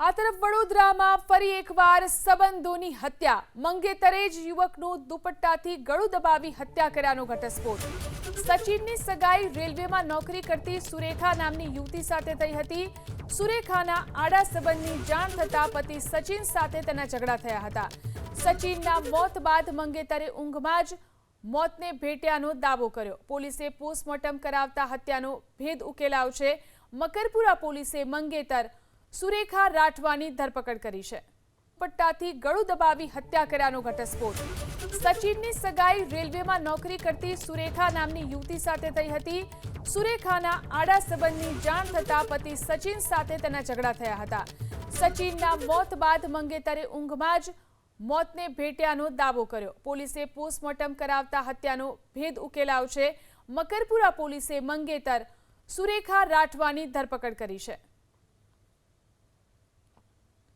આ તરફ વડોદરામાં ફરી એકવાર સંબંધોની હત્યા. મંગેતરે જ યુવકનું દુપટ્ટાથી ગળું દબાવી હત્યા કર્યાનો ઘટસ્ફોટ. સચિનની સગાઈ રેલવેમાં નોકરી કરતી સુરેખા નામની યુવતી સાથે થઈ હતી. સુરેખાના આડા સંબંધની જાણ થતા પતિ સચિન સાથે તેના ઝઘડા થયા હતા. સચિનના મોત બાદ મંગેતરે ઊંઘમાં જ મોતને ભેટ્યાનો દાવો કર્યો. પોલીસે પોસ્ટમોર્ટમ કરાવતા હત્યાનો ભેદ ઉકેલાવ છે. મકરપુરા પોલીસે મંગેતર સુરેખા રાઠવાની ધરપકડ કરી છે. પટ્ટાથી ગળું દબાવી હત્યા કર્યાનો ઘટસ્ફોટ. સચિનની સગાઈ રેલવેમાં નોકરી કરતી સુરેખા નામની યુવતી સાથે થઈ હતી. સુરેખાના આડા સંબંધની જાણ થતા પતિ સચિન સાથે તેના ઝઘડા થયા હતા. સચિનના મોત બાદ મંગેતરે ઊંઘમાં જ મોતને ભેટ્યાનો દાવો કર્યો. પોલીસે પોસ્ટમોર્ટમ કરાવતા હત્યાનો ભેદ ઉકેલાવ છે. મકરપુરા પોલીસે મંગેતર સુરેખા રાઠવાની ધરપકડ કરી છે.